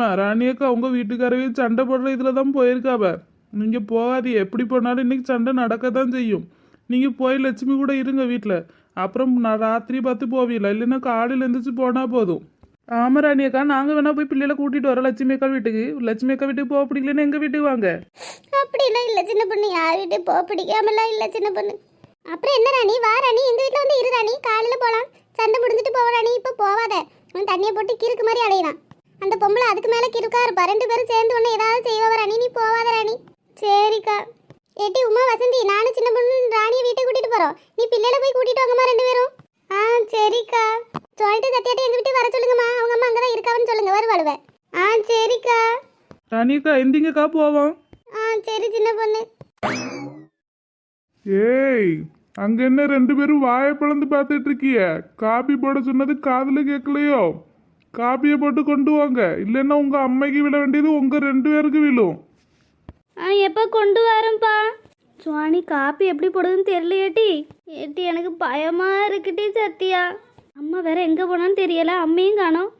ஆமா ராணியக்கா உங்கள் வீட்டுக்காரவே சண்டை போடுற இதில் தான் போயிருக்காவ. நீங்கள் போகாது எப்படி போனாலும் இன்னைக்கு சண்டை நடக்க தான் செய்யும். நீங்கள் போய் லட்சுமி கூட இருங்க வீட்டில் அப்புறம் நான் ராத்திரி பார்த்து போவீங்களா இல்லைன்னா காலையில் எழுந்திரிச்சு போனால் போதும். ஆமாம் ராணியக்கா நாங்கள் வேணா போய் பிள்ளைகளை கூட்டிட்டு வரோம் லட்சுமி அக்கா வீட்டுக்கு. லட்சுமி அக்கா வீட்டுக்கு போக பிடிக்கலன்னு எங்கள் வீட்டுக்கு வாங்க? அப்படிலாம் இல்லை சின்ன பொண்ணு. யார் வீட்டுக்கு போக பிடிக்காமலாம் இல்லை சின்ன பொண்ணு. அப்புறம் என்ன ராணி? வா ராணி எங்கள் வீட்டில் வந்து இரு ராணி. காலையில் போகலாம் சண்டை முடிஞ்சிட்டு போவ ராணி. இப்போ போவாத. அவன் தண்ணியை போட்டு கிறுக்கு மாதிரி அடையலாம் அந்த பொம்பளை அதுக்கு மேல கிறுக்கா இருப்பா. ரெண்டு பேரும் சேர்ந்து ஒண்ணு ஏதாவது செய்வா ராணி. நீ போவாத ராணி. சரிக்கா. ஏட்டி உமா வசந்தி நானும் சின்ன பொண்ணு ராணியை வீட்டுக்கு கூட்டிட்டு போறோம். நீ பிள்ளைல போய் கூட்டிட்டு வாங்கம்மா ரெண்டு பேரும். ஆ சரிக்கா. சொல்லிட்டு சத்தியாட்டி எங்க வீட்டுக்கு வர சொல்லுங்கம்மா. அவங்க அம்மா அங்கதான் இருக்காவன்னு சொல்லுங்க. வருவாளுவ. ஆ சரிக்கா. ராணியக்கா எந்திங்கக்கா போவோம். ஆ சரி சின்ன பொண்ணு. ஏய் அங்க என்ன ரெண்டு பேரும் வாயை பிளந்து பார்த்துட்டு இருக்கிய? காபி போட சொன்னது காதுல கேட்கலையோ? காப்பியை போட்டு கொண்டு வாங்க. இல்லைன்னா உங்க அம்மைக்கு விழ வேண்டியது உங்க ரெண்டு பேருக்கு விழும். ஆ எப்போ கொண்டு வரேன்ப்பா? சுவாணி காப்பி எப்படி போடுதுன்னு தெரியலையேட்டி. ஏட்டி எனக்கு பயமாக இருக்குட்டி சத்தியா அம்மா வேற எங்கே போனான்னு தெரியல அம்மையும் காணோம்.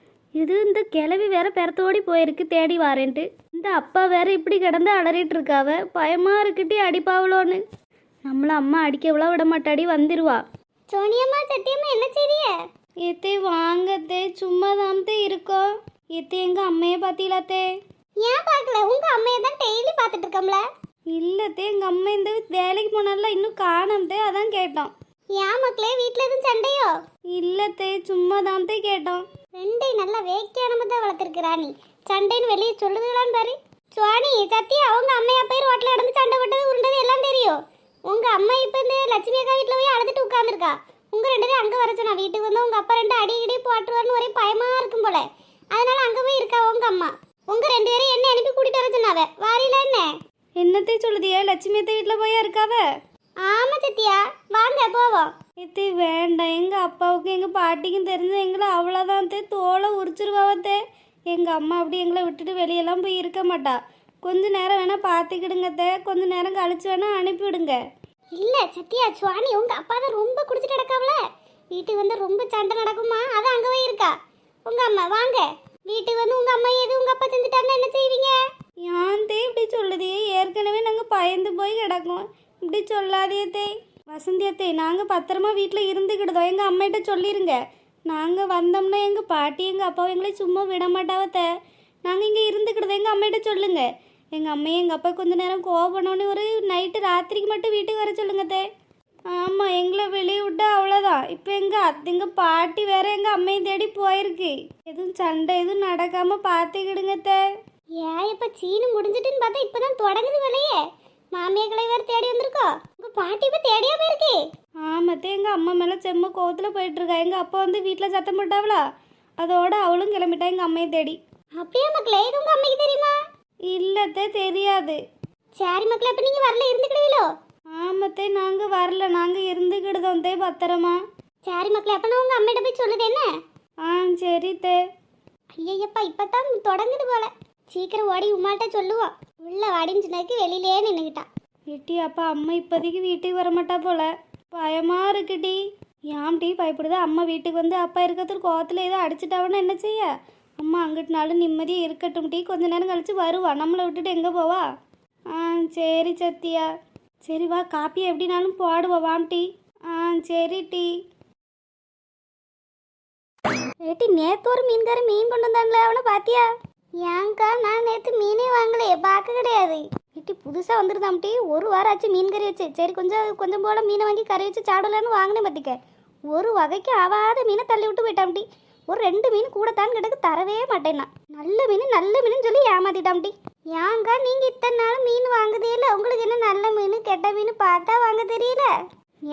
இது இந்த கிளவி வேற பெறத்தோடி போயிருக்கு தேடி வாரேன்ட்டு. இந்த அப்பா வேற இப்படி கிடந்து அலறிட்டு இருக்காவ பயமாக இருக்குட்டி அடிப்பாவளோன்னு. நம்மள அம்மா அடிக்கவளா விட மாட்டாடி வந்துருவா. சோனியம்மா சத்தியம்மா என்ன செய்றிய ஏத்தே வாங்கத்தே சும்மா தாமத்தே இருக்கோம் ஏத்தே எங்கள் அம்மையை பார்த்தீங்களாத்தே ஏன் பார்க்கல உங்க அம்மையை தான் டெய்லி பார்த்துட்டு இருக்கோம்ல. இல்லத்தே எங்கள் அம்மா இந்த வேலைக்கு போனால இன்னும் காணாமத்தே அதான் கேட்டோம். ஏன் மக்களே வீட்ல எதுவும் சண்டையோ? இல்லத்தே சும்மா தாமத்தே கேட்டோம். ரெண்டையும் நல்லா வேக்கியானம தான் வளர்த்துருக்குறா நீ. சண்டைன்னு வெளியே சொல்லுதுலான்னு பாரு. சுவாணி சத்தியா அவங்க அம்மையா போய் ரோட்ல நடந்து சண்டை போட்டது உருண்டது எல்லாம் தெரியும். உங்க அம்மா இப்ப இந்த லட்சுமி அக்கா வீட்ல போய் அழுதுட்டு உட்கார்ந்துருக்கா. உங்க ரெண்டு பேரும் அங்க வர சொன்னா வீட்டுக்கு வந்து உங்க அப்பா ரெண்டு அடி இடி போட்டுருவான்னு ஒரே பயமா இருக்கும் போல. அதனால அங்க போய் இருக்கா உங்க அம்மா? உங்க ரெண்டு பேரும் என்ன அனுப்பி கூட்டிட்டு வர சொன்னாவ? வாரில என்ன? என்னத்தை சொல்லுதியே? லட்சுமி அத்தை வீட்டில் போயா இருக்காவ? ஆமா சத்தியா வாங்க போவோம். எத்தே வேண்டாம். எங்கள் அப்பாவுக்கு எங்கள் பாட்டிக்கும் தெரிஞ்ச எங்களை அவ்வளோதான் தே தோலை உரிச்சிருவாவத்தே எங்கள் அம்மா அப்படி எங்களை விட்டுட்டு வெளியெல்லாம் போய் இருக்க மாட்டா. கொஞ்ச நேரம் வேணால் பார்த்துக்கிடுங்கத்தே கொஞ்ச நேரம் கழிச்சு வேணால் அனுப்பிவிடுங்க. இல்லை சத்யா சுவாணி உங்கள் அப்பா தான் ரொம்ப குடிச்சிட்டு நடக்காவல வீட்டுக்கு வந்து ரொம்ப சண்டை நடக்குமா அதான் அங்கே போய் இருக்கா? உங்கள் அம்மா வாங்க. வீட்டுக்கு வந்து உங்கள் அம்மா எது உங்கள் அப்பா செஞ்சுட்டாருன்னா என்ன செய்வீங்க? ஏன் தே இப்படி சொல்லுதே? ஏற்கனவே நாங்கள் பயந்து போய் கிடக்கோம். இப்படி சொல்லாதே தே. வசந்தி அத்தே நாங்கள் பத்திரமா வீட்டில் இருந்துக்கிடுதோம் எங்கள் அம்மாகிட்ட சொல்லிருங்க. நாங்கள் வந்தோம்னா எங்கள் பாட்டி எங்கள் அப்பாவை எங்களை சும்மா விட மாட்டாவத்த நாங்கள் இங்கே இருந்துக்கிடுதோம் எங்கள் அம்மாகிட்ட சொல்லுங்கள் எங்கள் அம்மையும் எங்கள் அப்பா கொஞ்ச நேரம் கோவப்படணுன்னு ஒரு நைட்டு ராத்திரிக்கு மட்டும் வீட்டுக்கு வர சொல்லுங்க தே. ஆமாம் எங்களை வெளியே விட்டா அவ்வளோதான் இப்போ எங்கள் அத்தை எங்கள் பாட்டி வேற எங்கள் அம்மையை தேடி போயிருக்கு. எதுவும் சண்டை எதுவும் நடக்காமல் பார்த்துக்கிடுங்க தே. ஏன் இப்ப சீனு முடிஞ்சிட்டுன்னு பார்த்தா இப்பதான் தொடங்குது வேலையே. மாமியா வேற தேடி வந்திருக்கோ. உங்க பாட்டி இப்ப தேடியா போயிருக்கு. ஆமத்தே எங்கள் அம்மா மேலே செம்ம கோவத்தில் போயிட்டுருக்கா. எங்கள் அப்பா வந்து வீட்டில் சத்தம் போட்டாவளா? அதோட அவளும் கிளம்பிட்டா எங்கள் அம்மையை தேடி. அப்படியே மக்களே இது உங்க அம்மைக்கு தெரியுமா? இல்லத்தே தெரியாது. சரி மக்களே இப்ப நீங்க வரல இருந்துக்கிடுவீங்களோ ஆமத்தே நாங்கள் வரல. நாங்கள் இருந்துக்கிடுதோம் தே பத்திரமா. சரி மக்களே அப்ப நான் உங்க அம்மிட்ட போய் சொல்லுது என்ன? ஆ சரி தே ஐயப்பா இப்பதான் தொடங்குது போல. சீக்கிரம் ஓடி உமாட்ட சொல்லுவோம் உள்ள வாடின்னு சொன்னதுக்கு வெளியிலே நின்னுக்கிட்டா. எட்டி அப்பா அம்மா இப்போதைக்கு வீட்டுக்கு வரமாட்டா போல. பயமா இருக்குடி. ஏன் டீ பயப்படுது? அம்மா வீட்டுக்கு வந்து அப்பா இருக்கிறதுக்கு கோவத்தில் ஏதோ அடிச்சிட்டாவன்னா என்ன செய்ய? அம்மா அங்கிட்டனாலும் நிம்மதியாக இருக்கட்டும். டீ கொஞ்ச நேரம் கழிச்சு வருவா. நம்மளை விட்டுட்டு எங்கே போவா? ஆ சரி சத்தியா சரி வா. காப்பி எப்படினாலும் போடுவோம் வாம் டீ. ஆ சரி டீ. ஏட்டி நேற்று ஒரு மீன்காரன் மீன் கொண்டு வந்தாங்களே. அவனை பாத்தியா? ஏங்கா நான் நேற்று மீனே வாங்கலையே. பார்க்க கிடையாது. ஏட்டி புதுசா டீ. ஒரு வாரம் ஆச்சு மீன் கறி வச்சு. சரி கொஞ்சம் கொஞ்சம் போல மீனை வாங்கி கறி வச்சு சாடலான்னு வாங்கினேன் பார்த்திக்க ஒரு வகைக்கு ஆவாத மீனை தள்ளி விட்டு போயிட்டாம்ட்டி ஒரு ரெண்டு மீன் கூட தான் கிடக்கு தரவே மாட்டேன்னா. நல்ல மீன் நல்ல மீன் சொல்லி ஏமாத்திட்டாம்டி ஏங்க நீங்க இத்தனை நாள் மீன் வாங்குதே இல்லை. உங்களுக்கு என்ன நல்ல மீன் கெட்ட மீன் பார்த்தா வாங்க தெரியல.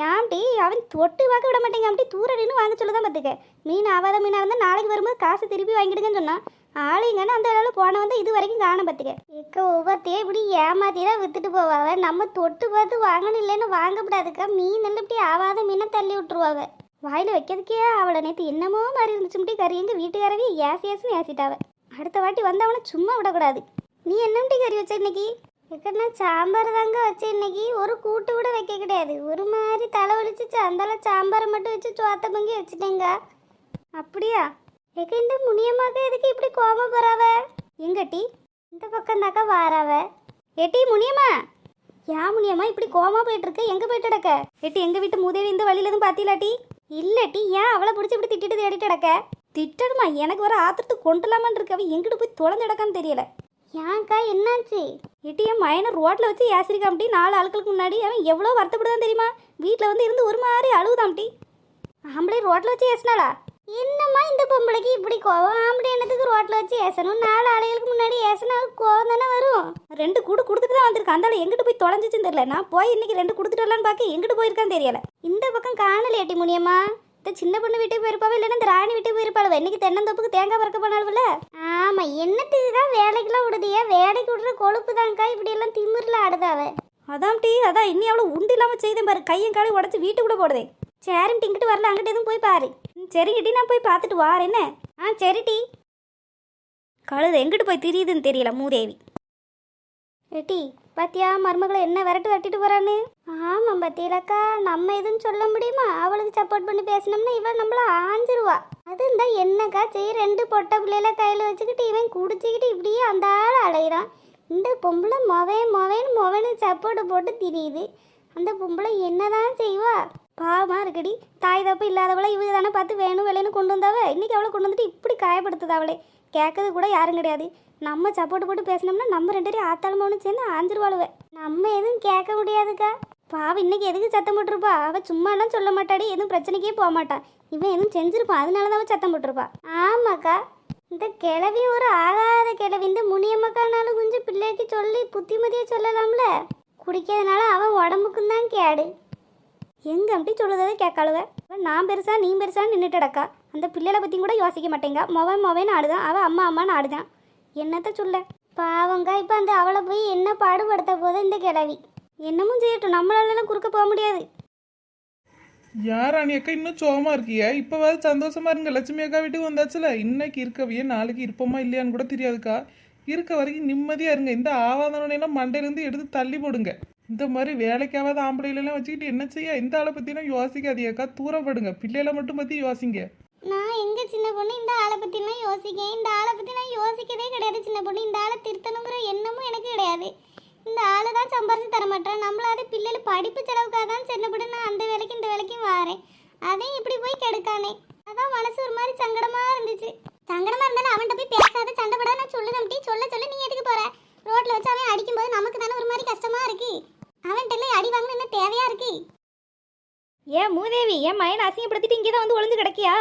ஏன்டி அவன் தொட்டு பார்க்க விட மாட்டேங்க அப்படி தூர நின்று வாங்க சொல்லுதான் பார்த்துக்க. மீன் ஆவாத மீனாக இருந்தால் நாளைக்கு வரும்போது காசு திருப்பி வாங்கிடுங்கன்னு சொன்னான். ஆளுங்கன்னு அந்த அளவில் போன வந்து இது வரைக்கும் காண பார்த்துக்க. எக்க ஒவ்வொருத்தையும் இப்படி ஏமாத்தி தான் வித்துட்டு போவாங்க நம்ம தொட்டு பார்த்து வாங்கணும் இல்லைன்னு வாங்கக்கூடாதுக்கா மீன் எல்லாம் இப்படி ஆவாத மீனை தள்ளி விட்டுருவாங்க வாயில் வைக்கிறதுக்கே அவளை நேற்று என்னமோ மாதிரி இருந்துச்சு. முட்டி கறி எங்கள் வீட்டுக்காரவே ஏசி ஏசுன்னு ஏசிட்டாவ. அடுத்த வாட்டி வந்து அவனை சும்மா விடக்கூடாது. நீ என்னம்டி கறி வச்ச இன்னைக்கு? எக்கன்னா சாம்பார் தாங்க வச்ச இன்னைக்கு. ஒரு கூட்டு கூட வைக்க கிடையாது. ஒரு மாதிரி தலை வலிச்சிச்சு. அந்தால சாம்பாரை மட்டும் வச்சு சோத்த பங்கி வச்சுட்டேங்க. அப்படியா? எக்க இந்த முனியமாக எதுக்கு இப்படி கோபம் போறாவ எங்கட்டி? இந்த பக்கம் தாக்கா வாராவ. ஏட்டி முனியம்மா. யா முனியம்மா இப்படி கோமா போயிட்டு இருக்க? எங்க போயிட்டு கிடக்க? ஏட்டி எங்க வீட்டு முதவி இந்த வழியில எதுவும் பாத்தீங்களாட்டி? இல்லட்டி ஏன் அவளை பிடிச்சி இப்படி திட்டிட்டு தேடிட்டு கிடக்க? திட்டணுமா? எனக்கு வர ஆத்திரத்துக்கு கொண்டுலாமான்னு இருக்கவே எங்கிட்டு போய் தொலைஞ்சு கிடக்கான்னு தெரியல. ஏன்க்கா என்னாச்சு? எட்டி என் மயனை ரோட்டில் வச்சு ஏசிரிக்காமட்டி நாலு ஆட்களுக்கு முன்னாடி அவன் எவ்வளோ வருத்தப்படுதான் தெரியுமா? வீட்டில் வந்து இருந்து ஒரு மாதிரி அழுகுதாம்ட்டி ஆம்பளை ரோட்டில் வச்சு ஏசினாளா? என்னம்மா இந்த பொம்பளைக்கு இப்படி கோவம்? ஆம்பளை என்னத்துக்கு ரோட்ல வச்சு ஏசணும்? நாலு ஆளுகளுக்கு முன்னாடி ஏசினா கோவம் தானே வரும்? ரெண்டு கூடு கொடுத்துட்டு தான் வந்திருக்கு அந்தாலும் எங்கிட்டு போய் தொலைஞ்சிச்சுன்னு தெரியல. நான் போய் இன்னைக்கு ரெண்டு கொடுத்துட்டு வரலான்னு பார்க்க எங்கிட்டு போயிருக்கான்னு தெரியல. இந்த பக்கம் காணலையாட்டி முனியம்மா. இந்த சின்ன பொண்ணு வீட்டுக்கு போயிருப்பாவ இல்லைன்னா இந்த ராணி வீட்டுக்கு போயிருப்பாள் இன்னைக்கு தென்னந்தோப்புக்கு தேங்காய் பறக்க போனாலும்ல ஆமா என்னத்துக்கு தான் வேலைக்கெல்லாம் விடுதியா? வேலைக்கு விடுற கொழுப்பு தான்க்கா. இப்படி எல்லாம் திமிரில் ஆடுதாவ. அதான் டீ அதான் இன்னும் அவ்வளோ உண்டு இல்லாமல் செய்தேன் பாரு. கையும் காலையும் உடச்சி வீட்டுக்குள்ளே போடுதே. சேரும் டிங்கிட்டு வரல அங்கிட்ட எதுவும் போய் பாரு. ம், சரிங்க நான் போய் பார்த்துட்டு வார் என்ன? ஆ சரி டி. கழுது எங்கிட்டு போய் திரியுதுன்னு தெரியல மூதேவி. ஏட்டி பாத்தியா மருமகளை என்ன விரட்டு விரட்டிட்டு போறான்னு? ஆமாம் பத்தியலக்கா நம்ம எதுவும் சொல்ல முடியுமா? அவளுக்கு சப்போர்ட் பண்ணி பேசினோம்னா இவள் நம்மள ஆஞ்சிருவா. அது இந்த என்னக்கா செய்ய ரெண்டு பொட்டை பிள்ளைல கையில் வச்சுக்கிட்டு இவன் குடிச்சிக்கிட்டு இப்படியே அந்த ஆள் அலையிறான். இந்த பொம்பளை மொவே மொவேன்னு மொவேன்னு சப்போர்ட்டு போட்டு திரியுது. அந்த பொம்பளை என்னதான் செய்வா? பாவமாக இருக்கடி. தாய் தப்பு இல்லாதவளை இவங்க தானே பார்த்து வேணும் வேலைன்னு கொண்டு வந்தாவ? இன்னைக்கு அவளை கொண்டு வந்துட்டு இப்படி காயப்படுத்துது அவளே? கேட்கறது கூட யாரும் கிடையாது. நம்ம சப்போர்ட் போட்டு பேசினோம்னா நம்ம ரெண்டு பேரும் ஆத்தாளமோன்னு சேர்ந்து ஆஞ்சிருவாளுவே. நம்ம எதுவும் கேட்க முடியாதுக்கா. பாவம் இன்னைக்கு எதுக்கு சத்தம் போட்டிருப்பா? அவள் சும்மாலாம் சொல்ல மாட்டாடி எதுவும் பிரச்சனைக்கே போக மாட்டான் இவன் எதுவும் செஞ்சிருப்பான் அதனால தான் அவள் சத்தம் போட்டிருப்பா. ஆமாக்கா இந்த கிழவி ஒரு ஆகாத கிழவி. இந்த முனியம்மக்கானாலும் கொஞ்சம் பிள்ளைக்கு சொல்லி புத்திமதியை சொல்லலாம்ல. குடிக்கிறதுனால அவன் உடம்புக்கும் தான் கேடு. எங்கே அப்படி சொல்லுறதே கேட்காளுவ? நான் பெருசா நீ பெருசான்னு நின்றுட்டடக்கா அந்த பிள்ளைகளை பற்றியும் கூட யோசிக்க மாட்டேங்க. மொவன் மொவன் ஆடுதான். அவள் அம்மா அம்மான்னு ஆடுதான். என்னத்த சொல்ல? பாவங்க இப்போ அந்த அவளை போய் என்ன பாடுபடுத்த போதும் இந்த கிழவி? என்னமும் செய்யட்டும். நம்மளாலலாம் குறுக்க போக முடியாது. யார் ராணி அக்கா இன்னும் சோகமா இருக்கியா? இப்போவாது சந்தோஷமா இருங்க. லட்சுமி அக்கா வீட்டுக்கு வந்தாச்சுல? இன்னைக்கு இருக்கவியே நாளைக்கு இருப்போமா இல்லையான்னு கூட தெரியாதுக்கா. இருக்க வரைக்கும் நிம்மதியா இருங்க. இந்த ஆவாதனையெல்லாம் மண்டையிலேருந்து எடுத்து தள்ளி போடுங்க. இந்த மாதிரி வேலைக்காவது ஆம்பளைகளெல்லாம் வச்சுக்கிட்டு என்ன செய்ய? இந்த ஆளை பற்றிலாம் யோசிக்காதியாக்கா தூரப்படுங்க. பிள்ளைகளை மட்டும் பற்றி யோசிங்க. நான் எங்க சின்ன பொண்ணு? இந்த ஆளை பற்றிலாம் யோசிக்கேன். இந்த ஆளை பற்றி நான் யோசிக்கதே கிடையாது சின்ன பொண்ணு. இந்த ஆளை திருத்தணுங்கிற எண்ணமும் எனக்கு கிடையாது. இந்த ஆளை தான் சம்பாரிச்சு தர மாட்டேன். நம்மளாவது பிள்ளைகள் படிப்பு செலவுக்காக தான் சின்னப்பட்டு நான் அந்த வேலைக்கு இந்த வேலைக்கும் வாரேன். அதையும் இப்படி போய் கெடுக்கானே. அதான் மனசு ஒரு மாதிரி சங்கடமா இருந்துச்சு. சங்கடமா இருந்தாலும் அவன்கிட்ட போய் பேசாத சண்டை போடாத நான் சொல்லுதம் டீ சொல்ல சொல்ல நீ எதுக்கு போற? ரோட்ல வச்சு அவன் அடிக்கும்போது நமக்கு தானே ஒரு மாதிரி கஷ்டமா இருக்கு. அவன்கிட்ட அடி வாங்கணும் என்ன தேவையா இருக்கு? ஏன் மூதேவி என் மயனை அசிங்கப்படுத்திட்டு இங்கே தான் வந்து ஒளிஞ்சு கிடக்கியா?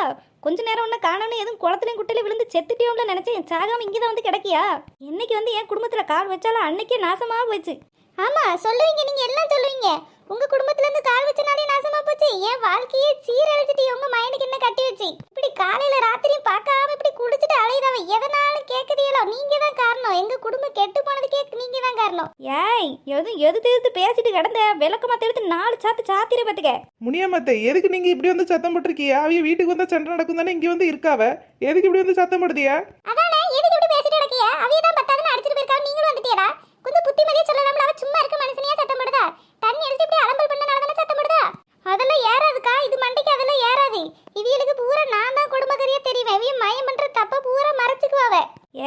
கொஞ்ச நேரம் ஒன்று காணணும் எதுவும் குளத்துலையும் குட்டையில விழுந்து செத்துட்டேவும்ல நினைச்சேன். சாகாம இங்கே தான் வந்து கிடக்கியா? இன்னைக்கு வந்து என் குடும்பத்தில் கால் வச்சாலும் அன்னைக்கே நாசமா போச்சு. ஆமா சொல்லுவீங்க நீங்க எல்லாம் சொல்லுவீங்க. உங்க குடும்பத்துல இருந்து கால் வச்சனாலே நாசமா போச்சு. என் வாழ்க்கையே சீரழிச்சிட்டு உங்க மைண்டுக்கு என்ன கட்டி வச்சு? இப்படி காலையில ராத்திரியும் பார்க்காம இப்படி குடிச்சிட்டு அலையுதாவ எதனாலும் கேக்குதீங்களோ நீங்க தான் காரணம். எங்க குடும்பம் கெட்டு போனதுக்கே நீங்க தான் காரணம். ஏய் எதுவும் எதிர்த்து எதிர்த்து பேசிட்டு கிடந்த? விளக்கமாத்த எடுத்து நாலு சாத்து சாத்திர பார்த்துக்க முனியம்மத்தை எதுக்கு நீங்கள் இப்படி வந்து சத்தம் போட்டிருக்கியா அவங்க வீட்டுக்கு வந்தால் சண்டை நடக்கும் தானே இங்கே வந்து இருக்காவ? எதுக்கு இப்படி வந்து சத்தம் போடுதியா? அதானே எதுக்கு இப்படி பேசிட்டு நடக்கியா அவிய தான் பத்தாதுன்னு அடிச்சிட்டு போயிருக்காங்க நீங்களும் வந்துட்டியடா கொஞ்சம் புத்திமதியா சொல்லலாம்ல அவ சும்மா இருக்க மனுஷனையா சத்தம் போடுதா தண்ணி அடிச்சு இப்படி அலம்பல் பண்ணனால தானே சத்தம் போடுதா அதெல்லாம் ஏறாதுக்கா இது மண்டைக்கு அதெல்லாம் ஏறாது இவியலுக்கு பூரா நான் தான் குடும்பக்கரியா தெரியுவேன் இவிய மயம் பண்ற தப்ப பூரா மறைச்சுக்குவாவ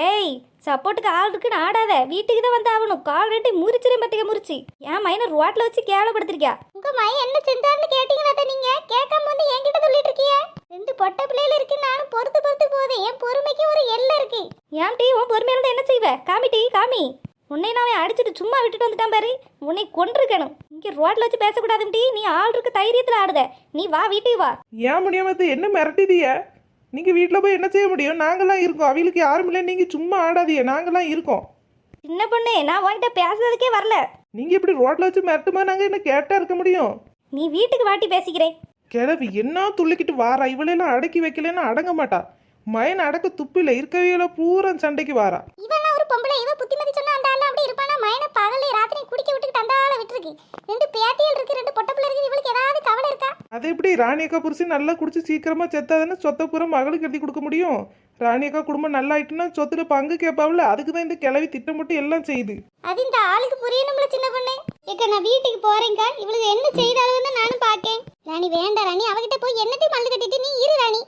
ஏய் சப்போர்ட்டுக்கு ஆள் இருக்குன்னு ஆடாத. வீட்டுக்கு தான் வந்து ஆகணும். கால் ரெட்டி முறிச்சிரும் பத்திக்க முறிச்சு. என் மைனை ரோட்ல வச்சு கேவலப்படுத்திருக்கியா? உங்க மயம் என்ன செஞ்சாருன்னு கேட்டீங்களா நீங்க? கேட்காம வந்து என்கிட்ட சொல்லிட்டு இருக்கீங்க ரெண்டு பொட்டை பிள்ளைகள் இருக்கு நானும் பொறுத்து பொறுத்து போகுது. என் பொறுமைக்கு ஒரு எல்லை இருக்கு. ஏன் டீ உன் பொறுமையில இருந்து என்ன செய்வ? காமி டீ காமி. உன்னை நான் அடிச்சிட்டு சும்மா விட்டுட்டு வந்துட்டான் பாரு. உன்னை கொண்டிருக்கணும் இங்க ரோட்ல வச்சு பேசக்கூடாதுன்னு டீ. நீ ஆள் இருக்க தைரியத்துல ஆடுத. நீ வா வீட்டுக்கு வா. ஏன் முனியம்மத்தை என்ன மிரட்டிதிய நீங்கள் வீட்டில் போய் என்ன செய்ய முடியும்? நாங்களாம் இருக்கோம். அவங்களுக்கு யாரும் இல்லை. நீங்கள் சும்மா ஆடாதீங்க. நாங்களாம் இருக்கோம். சின்ன பொண்ணு நான் உன்கிட்ட பேசுறதுக்கே வரல. நீங்கள் இப்படி ரோட்டில் வச்சு மிரட்டுமா? நாங்கள் என்ன கேட்டால் இருக்க முடியும்? நீ வீட்டுக்கு வாட்டி பேசிக்கிறேன். கிழவி என்ன துள்ளிக்கிட்டு வாரா? இவளெல்லாம் அடக்கி வைக்கலன்னா அடங்க மாட்டா. மயன் அடக்க துப்பில்ல இருக்கவையில பூரா சண்டைக்கு வாரா. இவன் ஒரு பொம்பளை. இவ புத்திமதி சொன்னா அந்த ஆள் அப்படி இருப்பானா? மயனை பகல ராத்திரி குடிக்க விட்டுக்கிட்டு அந்த ஆளை விட்டுருக்கு. ரெண்டு பேத்திகள் இருக்கு ரெண்டு பொட்டை பிள்ளை இருக்கு. இவளுக்கு அது எப்படி? ராணியக்கா புருஷன் நல்லா குடிச்சு சீக்கிரமா செத்தாதானே சொத்தப்புறம் மகளுக்கு எழுதி கொடுக்க முடியும்? ராணியக்கா குடும்பம் நல்லா ஆயிட்டுன்னா சொத்துல பங்கு கேட்பாவில அதுக்கு தான் இந்த கிளவி திட்டம் எல்லாம் செய்யுது. அது இந்த ஆளுக்கு புரியணும்ல சின்ன பொண்ணு. ஏக்கா நான் வீட்டுக்கு போறேன்க்கா. இவளுக்கு என்ன செய்தாலும் நானும் பாக்கேன். ராணி வேண்டாம் ராணி. அவகிட்ட போய் என்னத்தையும் மல்லு கட்டிட்டு நீ இரு ராணி.